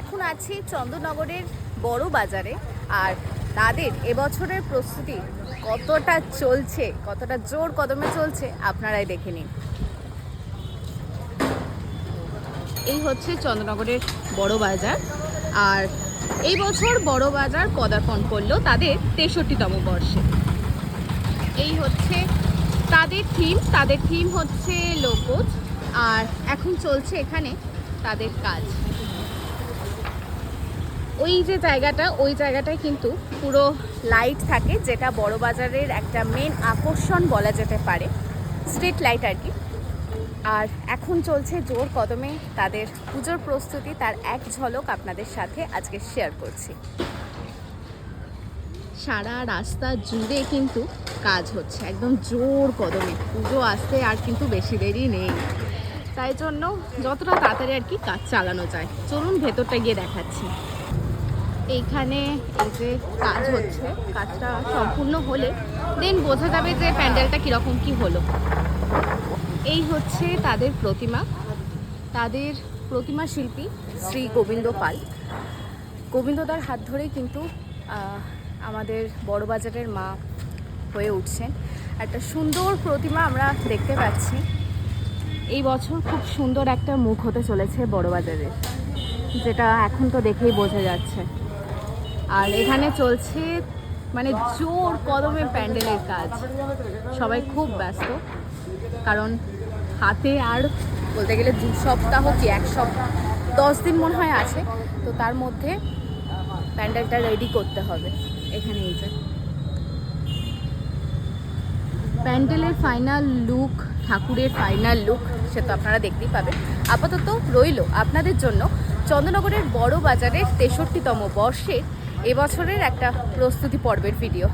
এখন আছি চন্দননগরের বড় বাজারে। আর তাদের এবছরের প্রস্তুতি কতটা চলছে, কতটা জোর কদমে চলছে, আপনারাই দেখে নিন। এই হচ্ছে চন্দ্রনগরের বড় বাজার। আর এই বছর বড় বাজার পদার্পণ করল তাদের তেষট্টিতম বর্ষে। এই হচ্ছে তাদের থিম তাদের থিম হচ্ছে লোকজ। আর এখন চলছে এখানে তাদের কাজ। ওই যে জায়গাটা, ওই জায়গাটায় কিন্তু পুরো লাইট থাকে, যেটা বড় বাজারের একটা মেন আকর্ষণ বলা যেতে পারে স্ট্রিট লাইট আর কি। আর এখন চলছে জোর কদমে তাদের পুজোর প্রস্তুতি, তার এক ঝলক আপনাদের সাথে আজকে শেয়ার করছি। সারা রাস্তা জুড়ে কিন্তু কাজ হচ্ছে, একদম জোর কদমে। পুজো আসতে আর কিন্তু বেশি দেরি নেই। তাই জন্য যতটা তাড়াতাড়ি আর কি কাজ চালানো যায়। চলুন ভেতরটা গিয়ে দেখাচ্ছি। এইখানে এই যে কাজ হচ্ছে, কাজটা সম্পূর্ণ হলে দেন বোঝা যাবে যে প্যান্ডেলটা কীরকম কি হলো। এই হচ্ছে তাদের প্রতিমা। তাদের প্রতিমা শিল্পী শ্রী গোবিন্দ পাল। গোবিন্দদার হাত ধরেই কিন্তু আমাদের বড়বাজারের মা হয়ে উঠছেন। একটা সুন্দর প্রতিমা আমরা দেখতে পাচ্ছি। এই বছর খুব সুন্দর একটা মুখ হতে চলেছে বড়বাজারের যেটা এখন তো দেখেই বোঝা যাচ্ছে। আর এখানে চলছে মানে জোর কদমে প্যান্ডেলের কাজ। সবাই খুব ব্যস্ত, কারণ হাতে আর বলতে গেলে দু সপ্তাহ কি এক সপ্তাহ? দশ দিন মনে হয় আছে, তো তার মধ্যে প্যান্ডেলটা রেডি করতে হবে। এখানে এই যে। প্যান্ডেলের ফাইনাল লুক ঠাকুরের ফাইনাল লুক সে তো আপনারা দেখতেই পাবেন। আপাতত রইল আপনাদের জন্য চন্দ্রনগরের বড় বাজারের তেষট্টিতম বর্ষে এবছরের একটা প্রস্তুতি পর্বের ভিডিও